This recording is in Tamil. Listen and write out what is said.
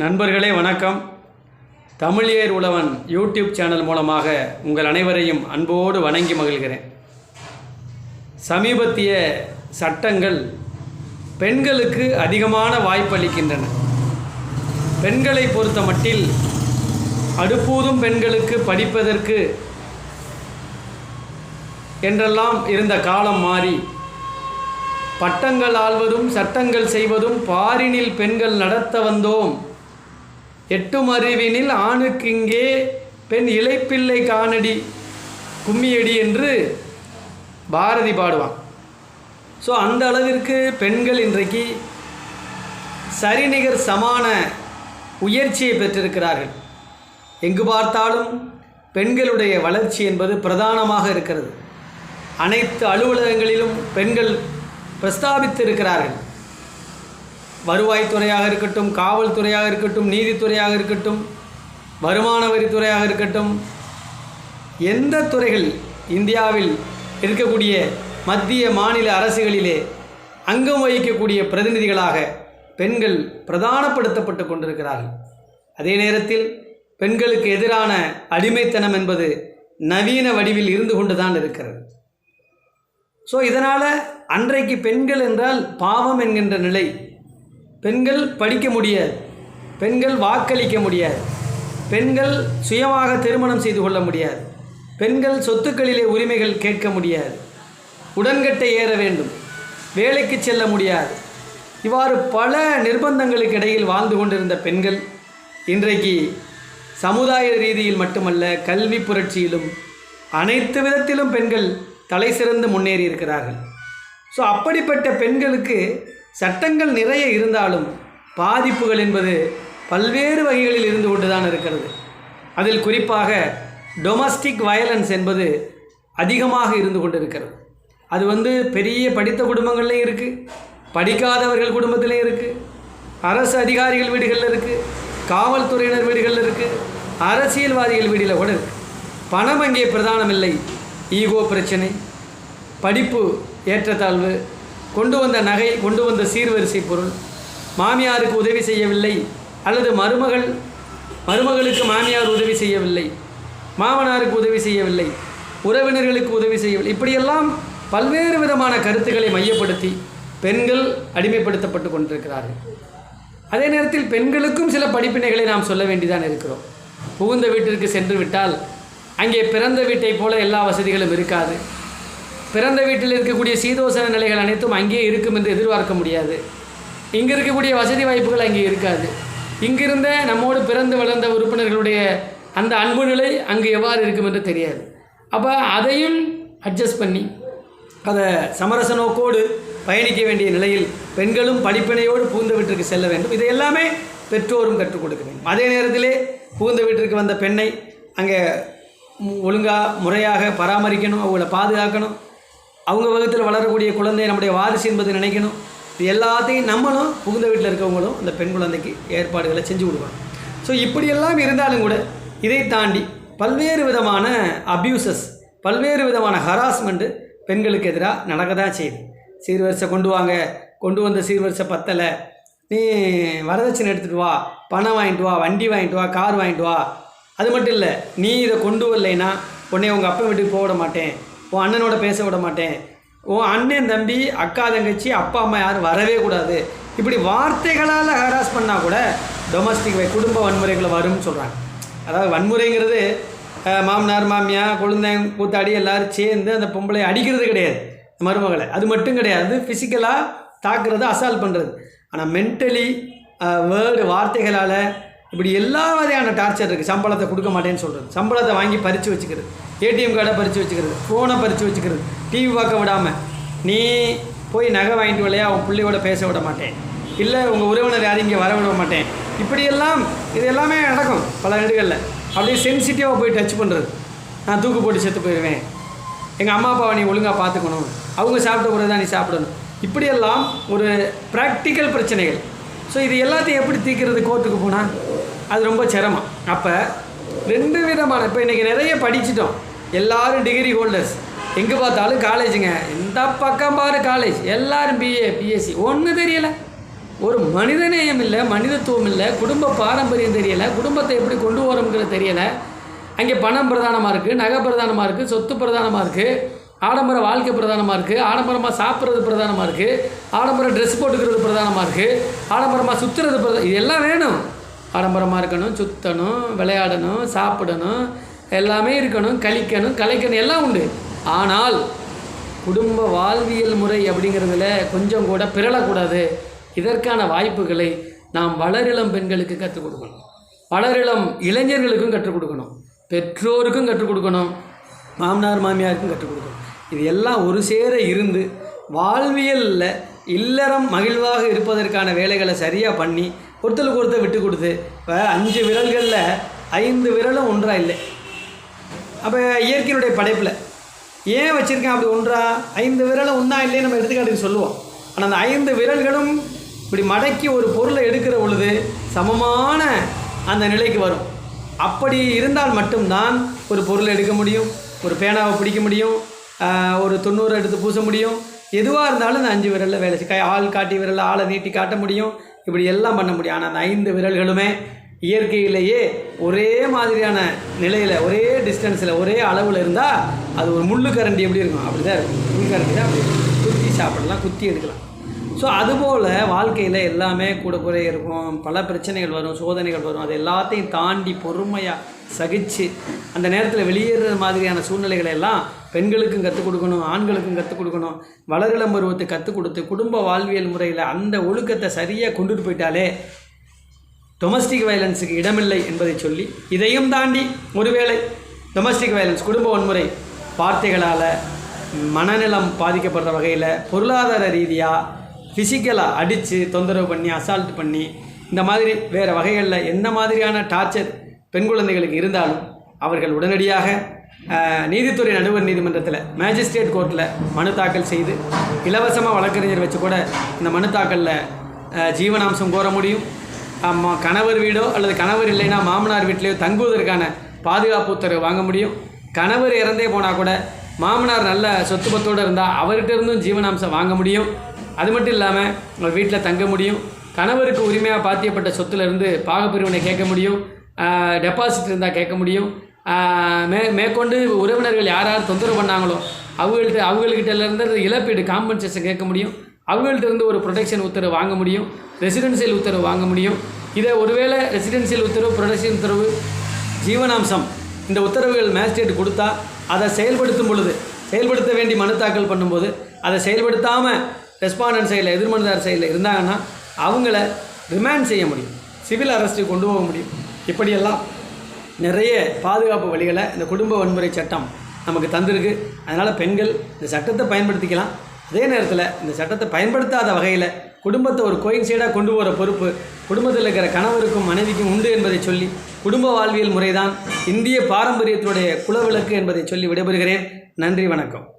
நண்பர்களே வணக்கம். தமிழியர் உழவன் யூடியூப் சேனல் மூலமாக உங்கள் அனைவரையும் அன்போடு வணங்கி மகிழ்கிறேன். சமீபத்திய சட்டங்கள் பெண்களுக்கு அதிகமான வாய்ப்பளிக்கின்றன. பெண்களை பொறுத்த மட்டில் அடுப்பூதும் பெண்களுக்கு படிப்பதற்கு என்றெல்லாம் இருந்த காலம் மாறி பட்டங்கள் ஆள்வதும் சட்டங்கள் செய்வதும் பாரினில் பெண்கள் நடத்த வந்தோம். எட்டும் அறிவினில் ஆணுக்கு இங்கே பெண் இழைப்பிள்ளை காணடி கும்மியடி என்று பாரதி பாடுவான். ஸோ அந்த அளவிற்கு பெண்கள் இன்றைக்கு சரிநிகர் சமான உயர்ச்சியை பெற்றிருக்கிறார்கள். எங்கு பார்த்தாலும் பெண்களுடைய வளர்ச்சி என்பது பிரதானமாக இருக்கிறது. அனைத்து அலுவலகங்களிலும் பெண்கள் பிரஸ்தாபித்திருக்கிறார்கள். வருவாய்த்துறையாக இருக்கட்டும் காவல்துறையாக இருக்கட்டும் நீதித்துறையாக இருக்கட்டும் வருமான வரித்துறையாக இருக்கட்டும் எந்த துறைகள் இந்தியாவில் இருக்கக்கூடிய மத்திய மாநில அரசுகளிலே அங்கம் வகிக்கக்கூடிய பிரதிநிதிகளாக பெண்கள் பிரதானப்படுத்தப்பட்டு கொண்டிருக்கிறார்கள். அதே நேரத்தில் பெண்களுக்கு எதிரான அடிமைத்தனம் என்பது நவீன வடிவில் இருந்து கொண்டு தான் இருக்கிறது. ஸோ இதனால் அன்றைக்கு பெண்கள் என்றால் பாவம் என்கின்ற நிலை பெண்கள் படிக்க முடியாது. பெண்கள் வாக்களிக்க முடியாது. பெண்கள் சுயமாக திருமணம் செய்து கொள்ள முடியாது. பெண்கள் சொத்துக்களிலே உரிமைகள் கேட்க முடியாது. உடன்கட்டை ஏற வேண்டும். வேலைக்கு செல்ல முடியாது. இவ்வாறு பல நிர்பந்தங்களுக்கு இடையில் வாழ்ந்து கொண்டிருந்த பெண்கள் இன்றைக்கு சமுதாய ரீதியில் மட்டுமல்ல கல்வி புரட்சியிலும் அனைத்து விதத்திலும் பெண்கள் தலை சிறந்து முன்னேறி இருக்கிறார்கள் ஸோ அப்படிப்பட்ட பெண்களுக்கு சட்டங்கள் நிறைய இருந்தாலும் பாதிப்புகள் என்பது பல்வேறு வகைகளில் இருந்து கொண்டு தான் இருக்கிறது. அதில் குறிப்பாக டொமஸ்டிக் வயலன்ஸ் என்பது அதிகமாக இருந்து கொண்டிருக்கிறது. அது வந்து பெரிய படித்த குடும்பங்கள்லையும் இருக்குது படிக்காதவர்கள் குடும்பத்திலையும் இருக்குது அரசு அதிகாரிகள் வீடுகளில் இருக்குது காவல்துறையினர் வீடுகளில் இருக்குது அரசியல்வாதிகள் வீடில் கூட இருக்குது பணம் அங்கே பிரதானம் இல்லை ஈகோ பிரச்சனை படிப்பு ஏற்றத்தாழ்வு கொண்டு வந்த நகை கொண்டு வந்த சீர்வரிசை பொருள். மாமியாருக்கு உதவி செய்யவில்லை அல்லது மருமகள் மருமகளுக்கு மாமியார் உதவி செய்யவில்லை மாமனாருக்கு உதவி செய்யவில்லை உறவினர்களுக்கு உதவி செய்யவில்லை. இப்படியெல்லாம் பல்வேறு விதமான கருத்துக்களை மையப்படுத்தி பெண்கள் அடிமைப்படுத்தப்பட்டு கொண்டிருக்கிறார்கள். அதே நேரத்தில் பெண்களுக்கும் சில படிப்பினைகளை நாம் சொல்ல வேண்டிதான் இருக்கிறோம். புகுந்த வீட்டிற்கு சென்று விட்டால் அங்கே பிறந்த வீட்டைப் போல எல்லா வசதிகளும் இருக்காது. பிறந்த வீட்டில் இருக்கக்கூடிய சீதோசன நிலைகள் அனைத்தும் அங்கேயே இருக்கும் என்று எதிர்பார்க்க முடியாது. இங்கே இருக்கக்கூடிய வசதி வாய்ப்புகள் அங்கே இருக்காது. இங்கிருந்த நம்மோடு பிறந்து வளர்ந்த உறுப்பினர்களுடைய அந்த அன்பு நிலை அங்கு எவ்வாறு இருக்கும் என்று தெரியாது. அப்போ அதையும் அட்ஜஸ்ட் பண்ணி அதை சமரச நோக்கோடு பயணிக்க வேண்டிய நிலையில் பெண்களும் படிப்பினையோடு பூந்த வீட்டிற்கு செல்ல வேண்டும். இதை எல்லாமே பெற்றோரும் கற்றுக் கொடுக்க வேண்டும். அதே நேரத்திலே பூந்த வீட்டிற்கு வந்த பெண்ணை அங்கே ஒழுங்காக முறையாக பராமரிக்கணும் அவங்கள பாதுகாக்கணும். அவங்க வகுத்தில் வளரக்கூடிய குழந்தை நம்முடைய வாரிசு என்பது நினைக்கணும். இது எல்லாத்தையும் நம்மளும் புகுந்த வீட்டில் இருக்கவங்களும் அந்த பெண் குழந்தைக்கு ஏற்பாடுகளை செஞ்சு கொடுக்கணும். ஸோ இப்படியெல்லாம் இருந்தாலும் கூட இதை தாண்டி பல்வேறு விதமான அப்யூசஸ் பல்வேறு விதமான ஹராஸ்மெண்ட்டு பெண்களுக்கு எதிராக நடக்க தான் செய்யுது. சீர்வரிசை கொண்டு வாங்க கொண்டு வந்த சீர்வரிசை பத்தலை. நீ வரதட்சணை எடுத்துகிட்டு வா பணம் வாங்கிட்டு வா வண்டி வாங்கிட்டு வா கார் வாங்கிட்டு வா. அது மட்டும் இல்லை நீ இதை கொண்டு வரலைன்னா உன்னை உங்கள் அப்பா வீட்டுக்கு போட மாட்டேன். உன் அண்ணனோட பேச விட மாட்டேன். உன் அண்ணன் தம்பி அக்கா தங்கச்சி அப்பா அம்மா யாரும் வரவே கூடாது. இப்படி வார்த்தைகளால் ஹராஸ் பண்ணால் கூட டொமஸ்டிக் குடும்ப வன்முறைகளை வரும்னு சொல்கிறாங்க அதாவது வன்முறைங்கிறது மாமனார் மாமியா குழந்தைங்க கூத்தாடி எல்லோரும் சேர்ந்து அந்த பொம்பளை அடிக்கிறது கிடையாது. மருமகளை. அது மட்டும் கிடையாது. ஃபிசிக்கலாக தாக்குறது அசால்ட் பண்ணுறது ஆனால் மென்டலி வேர்டு வார்த்தைகளால் இப்படி எல்லா வகையான டார்ச்சர் இருக்குது சம்பளத்தை கொடுக்க மாட்டேன்னு சொல்கிறது சம்பளத்தை வாங்கி பறித்து வச்சுக்கிறது. ஏடிஎம் கார்டை பறித்து வச்சுக்கிறது ஃபோனை பறித்து வச்சுக்கிறது டிவி பார்க்க விடாமல் நீ போய் நகை வாங்கிட்டு வரலையா? உன் பிள்ளையோட பேச விட மாட்டேன். இல்லை உங்கள் உறவினர் யாரும் இங்கே வர விட மாட்டேன். இப்படியெல்லாம் இது எல்லாமே நடக்கும் பல இடங்களில் அப்படியே சென்சிட்டிவாக போய் டச் பண்ணுறது நான் தூக்கு போட்டு செத்து போயிடுவேன் எங்கள் அம்மா அப்பாவை நீ ஒழுங்காக பார்த்துக்கணும். அவங்க சாப்பிட்ட பிறகு தான் நீ சாப்பிடணும். இப்படியெல்லாம் ஒரு ப்ராக்டிக்கல் பிரச்சனைகள். ஸோ இது எல்லாத்தையும் எப்படி தீர்க்கிறது கோர்ட்டுக்கு போனால் அது ரொம்ப சிரமம். அப்போ ரெண்டு விதமான இப்போ இன்றைக்கி நிறைய படிச்சிட்டோம். எல்லாரும் டிகிரி ஹோல்டர்ஸ் எங்கே பார்த்தாலும் காலேஜுங்க இந்த பக்கம் பாரு காலேஜ் எல்லாரும் பிஏ பிஎஸ்சி ஒன்றும் தெரியலை. ஒரு மனிதநேயம் இல்லை மனிதத்துவம் இல்லை குடும்ப பாரம்பரியம் தெரியலை குடும்பத்தை எப்படி கொண்டு வரோங்கிறது தெரியலை. அங்கே பணம் பிரதானமாக இருக்குது நகை பிரதானமாக இருக்குது சொத்து பிரதானமாக இருக்குது ஆடம்பர வாழ்க்கை பிரதானமாக இருக்குது ஆடம்பரமாக சாப்பிட்றது பிரதானமாக இருக்குது ஆடம்பர ட்ரெஸ் போட்டுக்கிறது பிரதானமாக இருக்குது ஆடம்பரமாக சுற்றுறது பிரதா இது எல்லாம் வேணும். ஆடம்பரமாக இருக்கணும் சுற்றணும் விளையாடணும் சாப்பிடணும் எல்லாமே இருக்கணும் கழிக்கணும் கலைக்கணும் எல்லாம் உண்டு. ஆனால் குடும்ப வாழ்வியல் முறை அப்படிங்கிறதுல கொஞ்சம் கூட பிறளக்கூடாது. இதற்கான வாய்ப்புகளை நாம் வளரிளம் பெண்களுக்கு கற்றுக் கொடுக்கணும். வளரிளம் இளைஞர்களுக்கும் கற்றுக் கொடுக்கணும். பெற்றோருக்கும் கற்றுக் கொடுக்கணும். மாமனார் மாமியாருக்கும் கற்றுக் கொடுக்கணும். இது எல்லாம் ஒரு சேர இருந்து வாழ்வியலில் இல்லறம் மகிழ்வாக இருப்பதற்கான வேலைகளை சரியாக பண்ணி ஒருத்தருக்கு ஒருத்தர் விட்டு கொடுத்து இப்போ அஞ்சு விரல்களில் ஐந்து விரலும் ஒன்றாக இல்லை. அப்போ இயற்கையினுடைய படைப்பில். ஏன் வச்சுருக்கேன் அப்படி ஒன்றா? ஐந்து விரலும் ஒன்றா இல்லையே நம்ம எடுத்துக்காட்டுக்கு சொல்லுவோம். ஆனால் அந்த ஐந்து விரல்களும் இப்படி மடக்கி ஒரு பொருளை எடுக்கிற பொழுது சமமான அந்த நிலைக்கு வரும். அப்படி இருந்தால் மட்டும்தான் ஒரு பொருளை எடுக்க முடியும் ஒரு பேனாவை பிடிக்க முடியும் ஒரு தொண்ணூறு எடுத்து பூச முடியும். எதுவாக இருந்தாலும் இந்த அஞ்சு விரலில் வேலை கை ஆள் காட்டி விரலில் ஆளை நீட்டி காட்ட முடியும். இப்படி எல்லாம் பண்ண முடியும். ஆனால் அந்த ஐந்து விரல்களுமே இயற்கையிலேயே ஒரே மாதிரியான நிலையில் ஒரே டிஸ்டன்ஸில் ஒரே அளவில் இருந்தால் அது ஒரு முள்ளு கரண்டி எப்படி இருக்கும்? அப்படி தான் இருக்கும். முள்ளு கரண்டி தான் அப்படி குத்தி சாப்பிடலாம் குத்தி எடுக்கலாம். ஸோ அதுபோல் வாழ்க்கையில் எல்லாமே கூட குறை இருக்கும். பல பிரச்சனைகள் வரும் சோதனைகள் வரும். அது எல்லாத்தையும் தாண்டி பொறுமையாக சகிச்சு அந்த நேரத்தில் வெளியேறுற மாதிரியான சூழ்நிலைகளை எல்லாம் பெண்களுக்கும் கற்றுக் கொடுக்கணும் ஆண்களுக்கும் கற்றுக் கொடுக்கணும். வளரிளம் பருவத்தை கற்றுக் கொடுத்து குடும்ப வாழ்வியல் முறையில் அந்த ஒழுக்கத்தை சரியாக கொண்டுட்டு போயிட்டாலே டொமஸ்டிக் வயலன்ஸுக்கு இடமில்லை என்பதை சொல்லி இதையும் தாண்டி ஒருவேளை டொமஸ்டிக் வயலன்ஸ் குடும்ப வன்முறை வார்த்தைகளால் மனநலம் பாதிக்கப்படுற வகையில் பொருளாதார ரீதியாக ஃபிசிக்கலாக அடித்து தொந்தரவு பண்ணி அசால்ட் பண்ணி இந்த மாதிரி வேறு வகைகளில் என்ன மாதிரியான டார்ச்சர் பெண் குழந்தைகளுக்கு இருந்தாலும் அவர்கள் உடனடியாக நீதித்துறை நடுவர் நீதிமன்றத்தில் மேஜிஸ்ட்ரேட் கோர்ட்டில் மனு தாக்கல் செய்து இலவசமாக வழக்கறிஞர் வச்சு கூட இந்த மனு தாக்கலில் ஜீவனாம்சம் கோர முடியும். கணவர் வீடோ அல்லது கணவர் இல்லைன்னா மாமனார் வீட்டிலேயோ தங்குவதற்கான பாதுகாப்பு உத்தரவு வாங்க முடியும். கணவர் இறந்தே போனால் கூட மாமனார் நல்ல சொத்து பத்தோடு இருந்தால் அவர்கிட்ட இருந்தும் ஜீவனாம்சம் வாங்க முடியும். அது மட்டும் இல்லாமல் உங்கள் வீட்டில் தங்க முடியும். கணவருக்கு உரிமையாக பாத்தியப்பட்ட சொத்துலேருந்து பாகப்பிரிவினை கேட்க முடியும். டெபாசிட் இருந்தால் கேட்க முடியும். மே மேற்கொண்டு உறவினர்கள் யார் யார் தொந்தரவு பண்ணாங்களோ அவங்கள்ட்ட அவங்கள்கிட்ட இருந்து இழப்பீடு காம்பன்சேஷன் கேட்க முடியும். அவங்கள்ட்ட ஒரு ப்ரொடெக்ஷன் உத்தரவு வாங்க முடியும். ரெசிடென்சியல் உத்தரவு வாங்க முடியும். இதை ஒருவேளை ரெசிடென்சியல் உத்தரவு ப்ரொடெக்ஷன் உத்தரவு ஜீவனாம்சம் இந்த உத்தரவுகள் மேஜிஸ்ட்ரேட் கொடுத்தா அதை செயல்படுத்தும் பொழுது செயல்படுத்த வேண்டி மனு தாக்கல் பண்ணும்போது அதை செயல்படுத்தாமல் ரெஸ்பாண்டன்ட் சைடில் எதிர்மனுதார் சைடில் இருந்தாங்கன்னா அவங்கள ரிமாண்ட் செய்ய முடியும். சிவில் அரெஸ்ட்டு கொண்டு போக முடியும். இப்படியெல்லாம் நிறைய பாதுகாப்பு வழிகளை இந்த குடும்ப வன்முறை சட்டம் நமக்கு தந்திருக்கு. அதனால் பெண்கள் இந்த சட்டத்தை பயன்படுத்திக்கலாம். அதே நேரத்தில் இந்த சட்டத்தை பயன்படுத்தாத வகையில் குடும்பத்தை ஒரு கோயின்சைடாக கொண்டு போகிற பொறுப்பு குடும்பத்தில் இருக்கிற கணவருக்கும் மனைவிக்கும் உண்டு என்பதை சொல்லி குடும்ப வாழ்வியல் முறைதான் இந்திய பாரம்பரியத்துடைய குலவிளக்கு என்பதை சொல்லி விடைபெறுகிறேன். நன்றி வணக்கம்.